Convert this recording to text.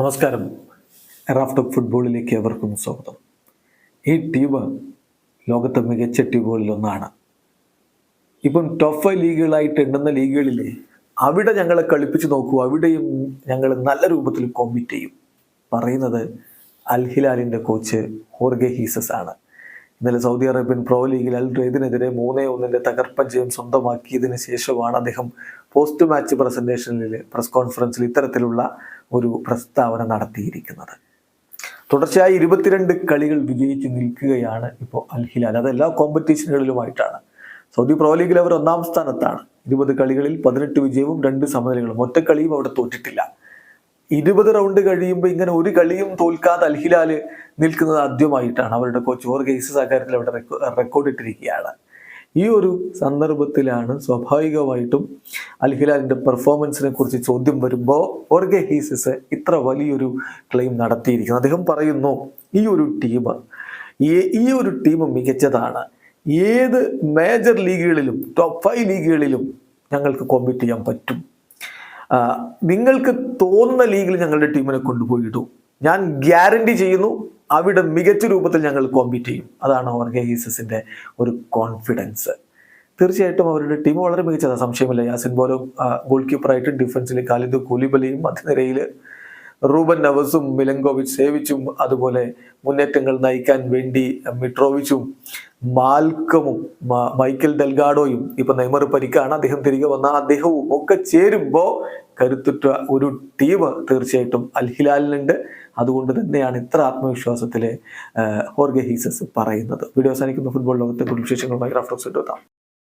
നമസ്കാരം. റാഫ്റ്റോക്ക് ഫുട്ബോളിലേക്ക് എവർക്കും സ്വാഗതം. ഈ ടീം ലോകത്തെ മികച്ച ടീമുകളിലൊന്നാണ്. ഇപ്പം ടോപ്പ് ലീഗുകളായിട്ട് എണ്ണുന്ന ലീഗുകളിലെ അവിടെ ഞങ്ങളെ കളിപ്പിച്ച് നോക്കൂ. അവിടെയും ഞങ്ങൾ നല്ല രൂപത്തിൽ കോമ്പീറ്റ് ചെയ്യും. പറയുന്നത് അൽഹിലാലിന്റെ കോച്ച് ഹോർഗെ ഹീസസ് ആണ്. ഇന്നലെ സൗദി അറേബ്യൻ പ്രോ ലീഗിൽ അൽ റെയ്ദിനെതിരെ മൂന്നേ ഒന്നിന്റെ തകർപ്പൻ ജയം സ്വന്തമാക്കിയതിന് ശേഷമാണ് അദ്ദേഹം പോസ്റ്റ് മാച്ച് പ്രസന്റേഷനിൽ പ്രസ് കോൺഫറൻസിൽ ഇത്തരത്തിലുള്ള ഒരു പ്രസ്താവന നടത്തിയിരിക്കുന്നത്. തുടർച്ചയായി ഇരുപത്തിരണ്ട് കളികൾ വിജയിച്ച് നിൽക്കുകയാണ് ഇപ്പോൾ അൽ ഹിലാൽ അത് എല്ലാ കോമ്പറ്റീഷനുകളിലുമായിട്ടാണ് സൗദി പ്രോ ലീഗിൽ അവർ ഒന്നാം സ്ഥാനത്താണ്. ഇരുപത് കളികളിൽ പതിനെട്ട് വിജയവും രണ്ട് സമനിലകളും. ഒറ്റക്കളിയും അവിടെ തോറ്റിട്ടില്ല. ഇരുപത് റൗണ്ട് കഴിയുമ്പോൾ ഇങ്ങനെ ഒരു കളിയും തോൽക്കാതെ അൽഹിലാൽ നിൽക്കുന്നത് ആദ്യമായിട്ടാണ് അവരുടെ കോച്ച് ഓർ കേസസ് സഹകാരത്തിൽ അവിടെ റെക്കോർഡ് ഇട്ടിരിക്കുകയാണ്. ഈ ഒരു സന്ദർഭത്തിലാണ് സ്വാഭാവികമായിട്ടും അൽഹിലാലിന്റെ പെർഫോമൻസിനെ കുറിച്ച് ചോദ്യം വരുമ്പോൾ ഓർഗെ ഹീസസ് ഇത്ര വലിയൊരു ക്ലെയിം നടത്തിയിരിക്കുന്നത്. അദ്ദേഹം പറയുന്നു ഈ ഒരു ടീം ഈ ഒരു ടീം മികച്ചതാണ്. ഏത് മേജർ ലീഗുകളിലും ടോപ്പ് ഫൈവ് ലീഗുകളിലും ഞങ്ങൾക്ക് കോമ്പീറ്റ് ചെയ്യാൻ പറ്റും. നിങ്ങൾക്ക് തോന്നുന്ന ലീഗിൽ ഞങ്ങളുടെ ടീമിനെ കൊണ്ടുപോയിട്ടു ഞാൻ ഗ്യാരണ്ടി ചെയ്യുന്നു അവിടെ മികച്ച രൂപത്തിൽ ഞങ്ങൾ കോമ്പീറ്റ് ചെയ്യും. അതാണ് ഓർഗെ ഹീസസിന്റെ ഒരു കോൺഫിഡൻസ് തീർച്ചയായിട്ടും അവരുടെ ടീം വളരെ മികച്ചതാണ് സംശയമില്ല. യാസിൻ ബോലും ഗോൾ കീപ്പറായിട്ടും ഡിഫൻസിൽ കാലിദ് കൂലിബലിയും മധ്യനിരയിൽ റൂബൻ നവസും മിലങ്കോവിച്ച് സേവിച്ചും അതുപോലെ മുന്നേറ്റങ്ങൾ നയിക്കാൻ വേണ്ടി മിട്രോവിച്ചും മാൽക്കമും മൈക്കൽ ഡെൽഗാഡോയും ഇപ്പൊ നെയ്മർ പരിക്കാണ്. അദ്ദേഹം തിരികെ വന്ന അദ്ദേഹവും ഒക്കെ ചേരുമ്പോൾ കരുത്തുറ്റ ഒരു ടീം തീർച്ചയായിട്ടും അൽഹിലാലിനുണ്ട് അതുകൊണ്ട് തന്നെയാണ് ഇത്ര ആത്മവിശ്വാസത്തിലെ ഹോർഗെ ഹീസസ് പറയുന്നത്. വീഡിയോ അവസാനിക്കുന്ന. ഫുട്ബോൾ ലോകത്തെ കൂടുതൽ വിശേഷങ്ങളുമായി റഫറൻസ് എടുത്താം